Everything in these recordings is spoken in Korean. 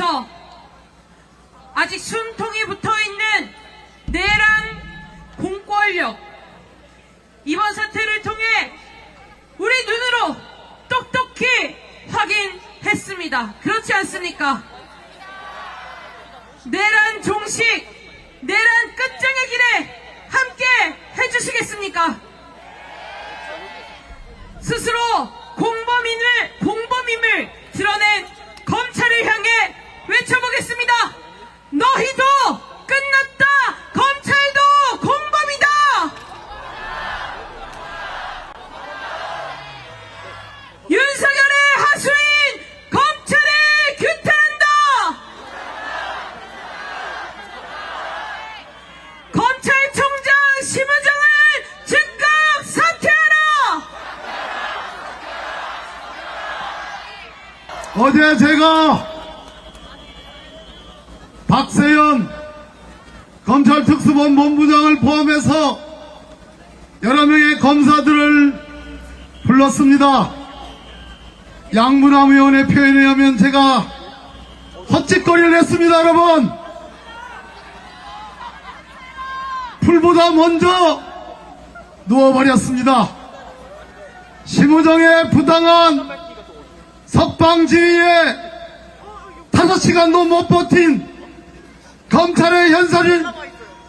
위해서 아직 숨통이 붙어 있는 내란 공권력 이번 사태를 통해 우리 눈으로 똑똑히 확인했습니다. 그렇지 않습니까? 내란 종식, 내란 끝장의 길에 함께 해주시겠습니까? 스스로 공범인을, 공범임을 드러낸 어제 제가 박세현 검찰 특수본 본부장을 포함해서 여러 명의 검사들을 불렀습니다. 양문함 의원의 표현에 의하면 제가 헛짓거리를 했습니다, 여러분. 풀보다 먼저 누워버렸습니다. 심우정의 부당한 석방 지휘에 다섯 시간도 못 버틴 검찰의 현실을,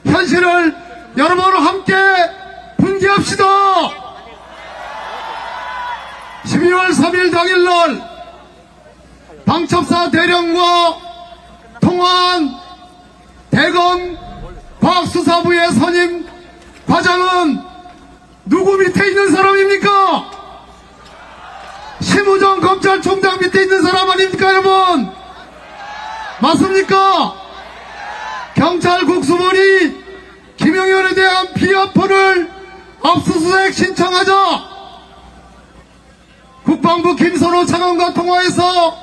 현실을 여러분 함께 분개합시다. 12월 3일 당일날 방첩사 대령과 통화한 대검 과학수사부의 선임 과장은 누구 밑에 있는 사람입니까? 심우정 검찰총장 밑에 있는 사람 아닙니까 여러분? 맞습니까? 경찰 국수본이 김영현에 대한 비하폰을 압수수색 신청하자. 국방부 김선호 차관과 통화해서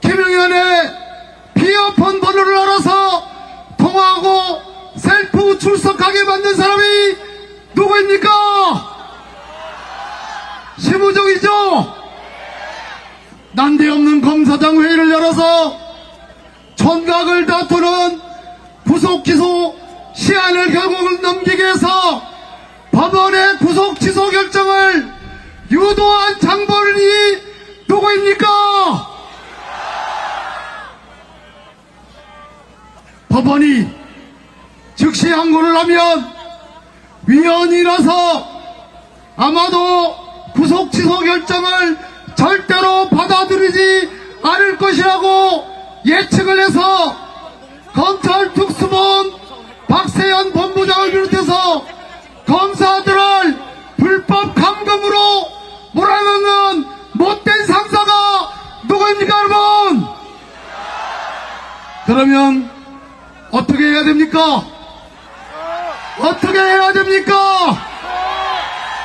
김영현의 비하폰 번호를 알아서 통화하고 셀프 출석하게 만든 사람이 누구입니까? 심우정이죠 난데없는 검사장 회의를 열어서 천각을 다투는 구속 기소 시한을 결국은 넘기게 해서 법원의 구속 취소 결정을 유도한 장본인이 누구입니까? 법원이 즉시 항고를 하면 위헌이라서 아마도 구속 취소 결정을 절대로 받아들이지 않을 것이라고 예측을 해서 검찰 특수본 박세현 본부장을 비롯해서 검사들을 불법 감금으로 몰아넣는 못된 상사가 누구입니까 여러분? 그러면 어떻게 해야 됩니까? 어떻게 해야 됩니까?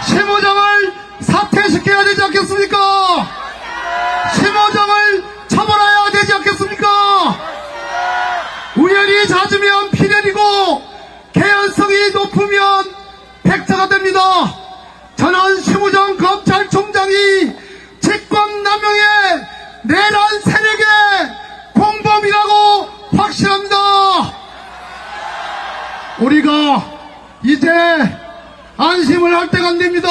심호정을 사퇴시켜야 되지 않겠습니까? 심호정을 처벌해야 되지 않겠습니까? 우연히 잦으면 필연이고 개연성이 높으면 됩니다. 저는 심우정 검찰총장이 직권남용의 내란 세력의 공범이라고 확신합니다. 우리가 이제 안심을 할 때가 안 됩니다.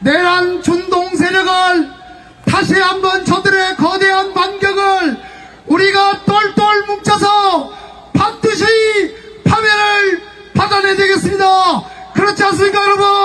내란 준동 세력을 다시 한번 저들의 거대한 반격을 우리가 똘똘 뭉쳐서 반드시 파면을 받아내야 되